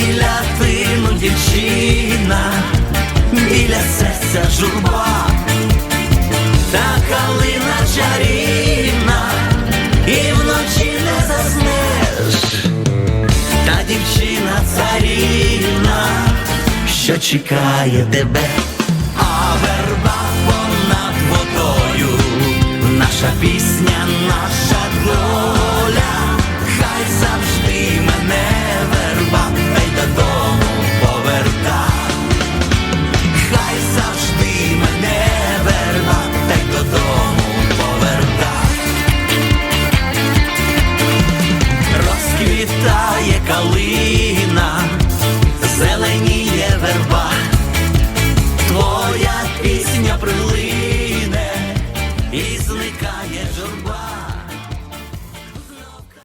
біля тину дівчина, біля серця журба, та калина чарівна, і вночі не заснеш, та дівчина царівна, що чекає тебе, а верба понад водою, наша пісня, наша дло. Прилине і зникає.